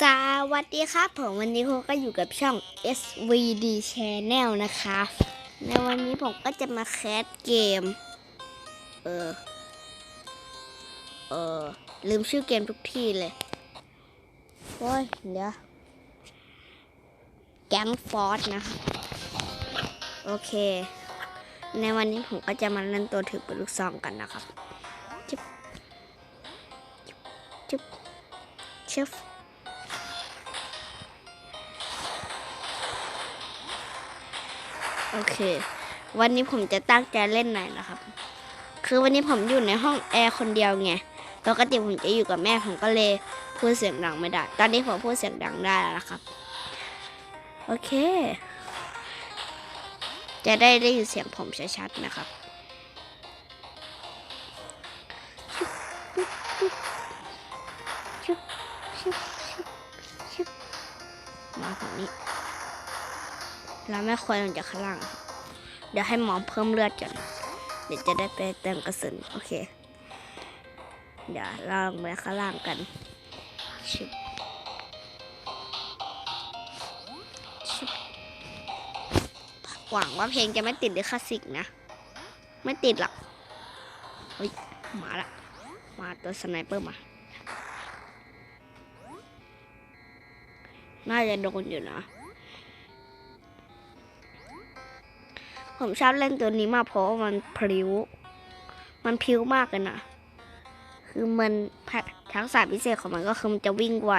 สวัสดีครับ ผมวันนี้ผมก็อยู่กับช่อง SVD Channel นะคะในวันนี้ผมก็จะมาแคสเกม เออ เออ ลืมชื่อเกมทุกที่เลย โอ้ย เดี๋ยว แก๊งฟอสนะคะโอเค ในวันนี้ผมก็จะมาเล่นตัวถือปืนลูกซองกันนะครับจิ๊บจิ๊บจิ๊บ โอเค วันนี้ผมจะตั้งใจเล่นหน่อยนะครับ คือวันนี้ผมอยู่ในห้องแอร์คนเดียวไง ปกติผมจะอยู่กับแม่ผมก็เลยพูดเสียงดังไม่ได้ ตอนนี้ผมพูดเสียงดังได้แล้วนะครับ โอเค จะได้ได้ยินเสียงผมชัดๆนะครับชุบชุบชุบชุบมาตรงนี้ เราไม่ควรลงจากข้างล่างครับเดี๋ยวให้หมอเพิ่มเลือดก่อน เดี๋ยวจะได้ไปเติมกระสุน โอเค เดี๋ยวเราลงไปข้างล่างกันชึบชึบหวังว่าเพลงจะไม่ติดหรือคลาสสิกนะ ไม่ติดหรอก เฮ้ย มาละ มาตัวสไนเปอร์มาน่าจะโดนอยู่นะ ผมชอบเล่นตัวนี้มากเพราะว่ามันพลิ้ว มันพลิ้วมากเลยนะ คือมันทักษะพิเศษของมันก็คือมันจะวิ่งไว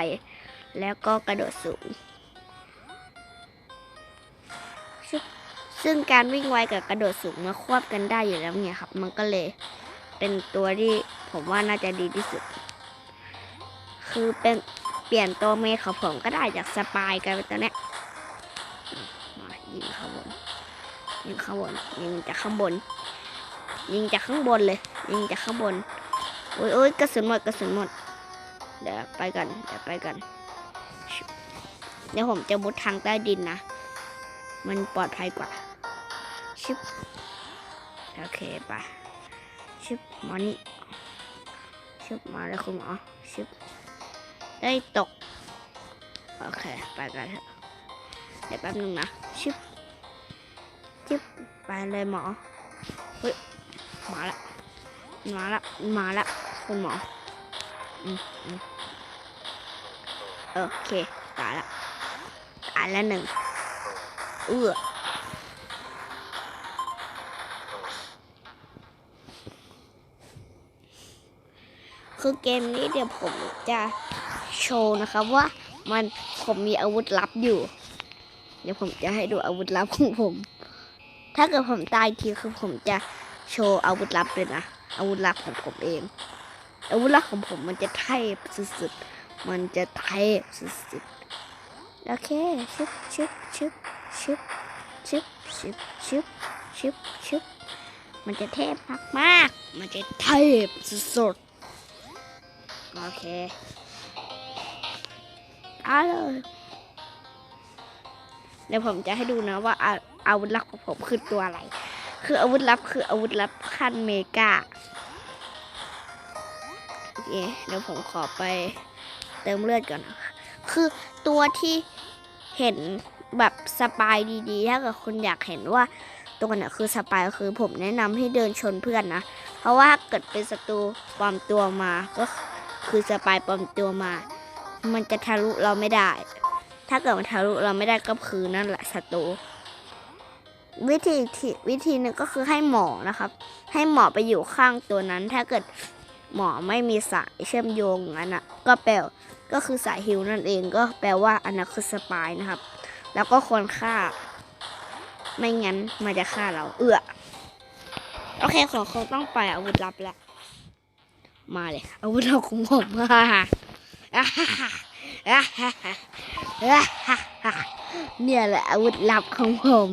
แล้วก็กระโดดสูงซึ่งซึ่งการวิ่งไวกับกระโดดสูงมาควบกันได้อยู่แล้วเนี่ยครับ มันก็เลยเป็นตัวที่ผมว่าน่าจะดีที่สุด คือเป็นเปลี่ยนตัวเมย์ของผมก็ได้จากสปายกลายเป็นตัวเนี้ยมายิงเขาบน ยิงข้างบน ยิงจากข้างบน ยิงจากข้างบนเลย ยิงจากข้างบน โอ้ยโอ้ยกระสุนหมดกระสุนหมด เดี๋ยวไปกัน เดี๋ยวไปกัน เดี๋ยวผมจะมุดทางใต้ดินนะ มันปลอดภัยกว่า ชิบ โอเคไปชิบมานี่ชิบมาเลยคุณหมอชิบได้ตก โอเค ไปกันเถอะเดี๋ยวแป๊บนึงนะชิบ จิ๊บไปเลยหมอเฮ้ยมาละมาละมาละคุณหมออืมอืมโอเคตายละตายล้วหนึ่งเอื้อคือเกมนี้เดี๋ยวผมจะโชว์นะครับว่ามันผมมีอาวุธลับอยู่ เดี๋ยวผมจะให้ดูอาวุธลับของผม ถ้าเกิดผมตายทีคือผมจะโชว์อาวุธลับเลยนะอาวุธลับของผมเองอาวุธลับของผมมันจะเทพสุดๆมันจะเทพสุดๆโอเคชึบชึบชึบชึบชึบชึบชึบชึบชึบมันจะเทพมากๆมันจะเทพสุดๆโอเคเอาเลยเดี๋ยวผมจะให้ดูนะว่า อาอาวุธลับของผมคือตัวอะไร คืออาวุธลับคืออาวุธลับขั้นเมกาโอเคเดี๋ยวผมขอไปเติมเลือดก่อนนะคือตัวที่เห็นแบบสปายดีๆ ถ้าเกิดคุณอยากเห็นว่าตัวไหนคือสปายคือผมแนะนำให้เดินชนเพื่อนนะ เพราะว่าถ้าเกิดเป็นศัตรูปลอมตัวมาก็คือสปายปลอมตัวมา มันจะทะลุเราไม่ได้ ถ้าเกิดมันทะลุเราไม่ได้ก็คือนั่นแหละศัตรู วิธีวิธีนึงก็คือให้หมอนะครับ ให้หมอไปอยู่ข้างตัวนั้น ถ้าเกิดหมอไม่มีสายเชื่อมโยงอันน่ะก็แปลก็คือสายฮิวนั่นเองก็แปลว่าอันนั้นคือสปายนะครับ แล้วก็ควรฆ่า ไม่งั้นมันจะฆ่าเรา เอือโอเคขอคงต้องไปอาวุธลับและมาเลยอาวุธเราคุ้มผมมากเนี่ยแหละอาวุธลับของผม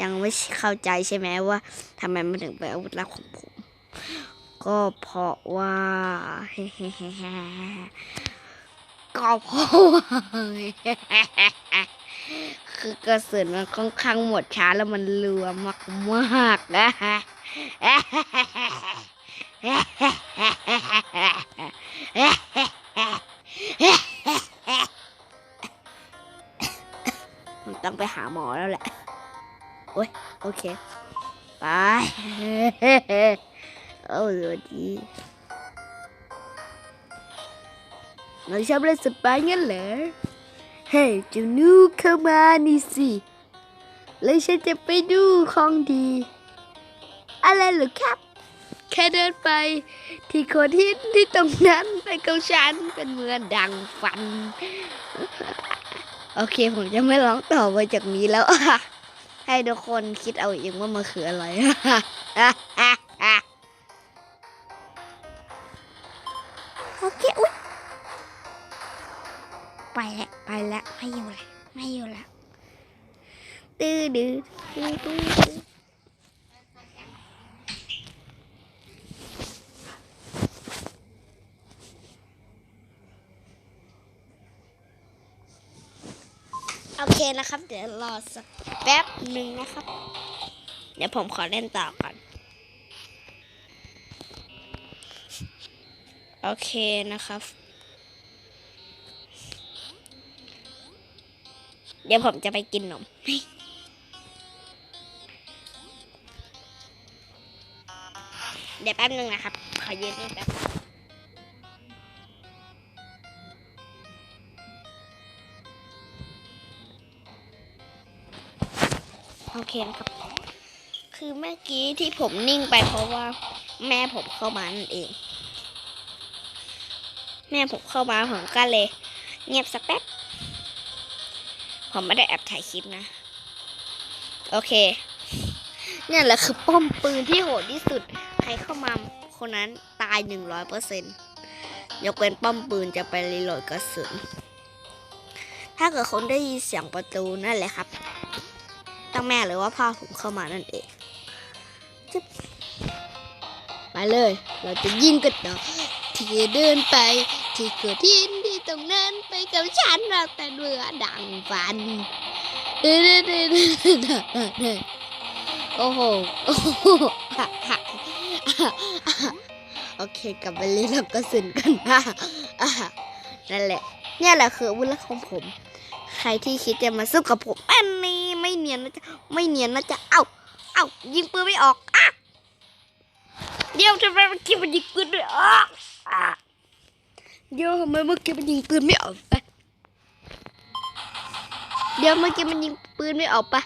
ยังไม่เข้าใจใช่ไหมว่าทำไมมันถึงเป็นอาวุธลับของผม ก็เพราะว่าก็เพราะว่าคือกระสุนมันค่อนข้างหมดช้าแล้วมันรัวมากมากๆนะฮะ เค ไปโอ้สวัสดีเราชอบเล่นสปายงั้นเหรอเฮ้ยเจ้าหนูเข้ามานี่สิแล้วฉันจะไปดูของดี อะไรหรือครับ แค่เดินไป ที่โคนหินที่ตรงนั้นไปกับฉันเป็นเมืองดังฟัน โอเค ผมจะไม่ร้องต่อไปจากนี้แล้ว ให้ทุกคนคิดเอาเองว่ามันคืออะไร เคนะครับ เดี๋ยวรอสักแป๊บหนึ่งนะครับ เดี๋ยวผมขอเล่นต่อก่อน โอเคนะครับ เดี๋ยวผมจะไปกินนมเดี๋ยวแป๊บนึงนะครับ ขอยืนแป๊บ เคนะครับ คือเมื่อกี้ที่ผมนิ่งไปเพราะว่าแม่ผมเข้ามานั่นเอง แม่ผมเข้ามาผมก็เลย เงียบสักแป๊บ ผมไม่ได้แอบถ่ายคลิปนะ โอเค เนี่ยแหละคือป้อมปืนที่โหดที่สุด ใครเข้ามาคนนั้นตายหนึ่งร้อยเปอร์เซ็นต์ยกเว้นป้อมปืนจะไปรีโหลดกระสุน ถ้าเกิดคนได้ยินเสียงประตูนั่นแหละครับ แม่หรือว่าพ่อผมเข้ามานั่นเองไปเลย เราจะยิงกันต่อที่เดินไป ที่เกิดทินที่ตรงนั้นไปกับฉันเราแต่เรือดังฟันเด้อเด้อเด้อเด้อเดเดโอ้โหโอ้โหโอเคกลับไปเล่นแล้วก็สินกันนะอะนั่นแหละ เนี่ยแหละคืออาวุธลับของผม ใครที่คิดจะมาสู้กับผมอันนี้ ไม่เนียนนะจ๊ะไม่เนียนนะจ๊ะเอ้าเอ้ายิงปืนไม่ออกอะเดี๋ยวทำไมเมื่อกี้มันยิงปืนไม่ออกอะเดี๋ยวทำไมเมื่อกี้มันยิงปืนไม่ออกปะเดี๋ยวเมื่อกี้มันยิงปืนไม่ออกปะ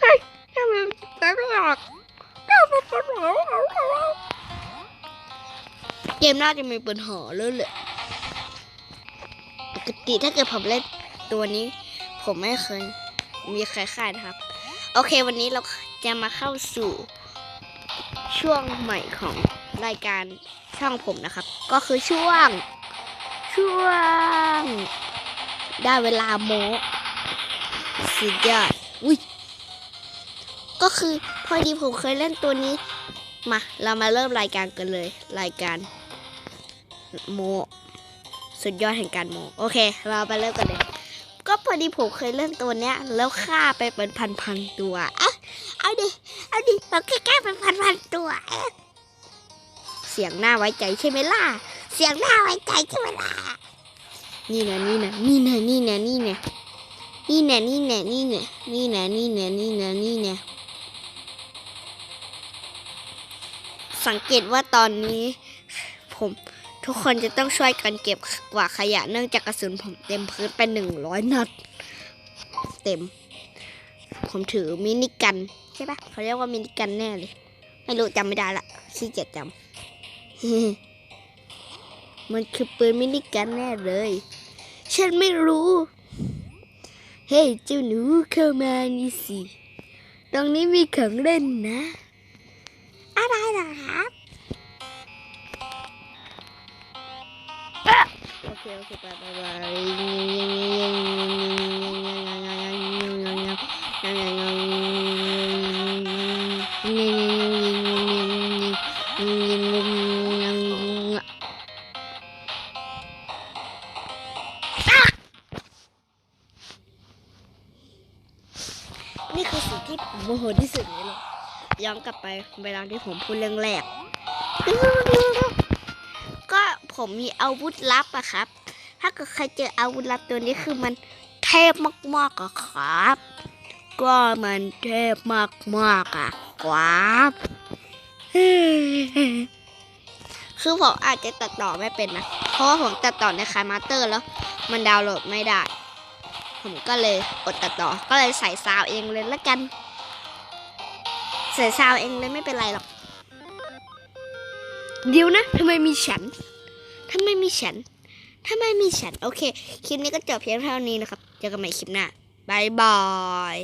เฮ้ยทำไมมันยิงปืนไม่ออกทำไมปืนไม่ออกเกมน่าจะมีปืนหอเลยแหละปกติถ้าเกิดผมเล่นตัวนี้ ผมไม่เคย มีใครค่ายนะครับ โอเควันนี้เราจะมาเข้าสู่ช่วงใหม่ของรายการช่องผมนะครับ ก็คือช่วง ช่วง ได้เวลาโมสุดยอดอุ้ยก็คือพอดีผมเคยเล่นตัวนี้ มา เรามาเริ่มรายการกันเลย รายการโมสุดยอดแห่งการโมโอเค เราไปเริ่มกันเลย พอดีผมเคยเล่นตัวเนี้ย แล้วฆ่าไปเป็นพันๆตัวเอะเอาดิ เอาดิเราแค่แก้เป็นพันๆตัวเอ๊ะเสียงหน้าไว้ใจใช่ไหมล่ะ เสียงหน้าไว้ใจใช่ไหมล่ะ นี่นะนี่นะนี่นะนี่นะนี่นะนี่นะนี่นะนี่นะนี่นะนี่นะนี่นะนี่นะสังเกตว่าตอนนี้ ผม ทุกคนจะต้องช่วยกันเก็บกวาดขยะเนื่องจากกระสุนผมเต็มพื้นไปหนึ่งร้อยนัด เต็ม ผมถือมินิกันใช่ปะเขาเรียกว่ามินิกันแน่เลย ไม่รู้จำไม่ได้ละขี้เกียจจำมันคือปืนมินิกันแน่เลย ฉันไม่รู้ เฮ้ยเจ้าหนูเข้ามานี่สิ ตรงนี้มีของเล่นนะ อะไรล่ะครับ เคโอเคไปไปไปนี่คือสิ่งที่ผมโมโหที่สุดในโลกย้อนกลับไปเวลาที่ผมพูดเรื่องแรก ผมมีอาวุธลับอะครับ ถ้าเกิดใครเจออาวุธลับตัวนี้คือมันเทพมากๆอะครับ ก็มันเทพมากๆอะครับคือผมอาจจะตัดต่อไม่เป็นนะ เพราะว่าผมตัดต่อในคายมาสเตอร์แล้ว มันดาวน์โหลดไม่ได้ ผมก็เลยอดตัดต่อ ก็เลยใส่ซาวเองเลยละกัน ใส่ซาวเองเลยไม่เป็นไรหรอกเดี๋ยวนะทำไมมีฉัน ถ้าไม่มีฉัน ถ้าไม่มีฉัน โอเค คลิปนี้ก็จบเพียงเท่านี้นะครับ เจอกันใหม่คลิปหน้าบายบาย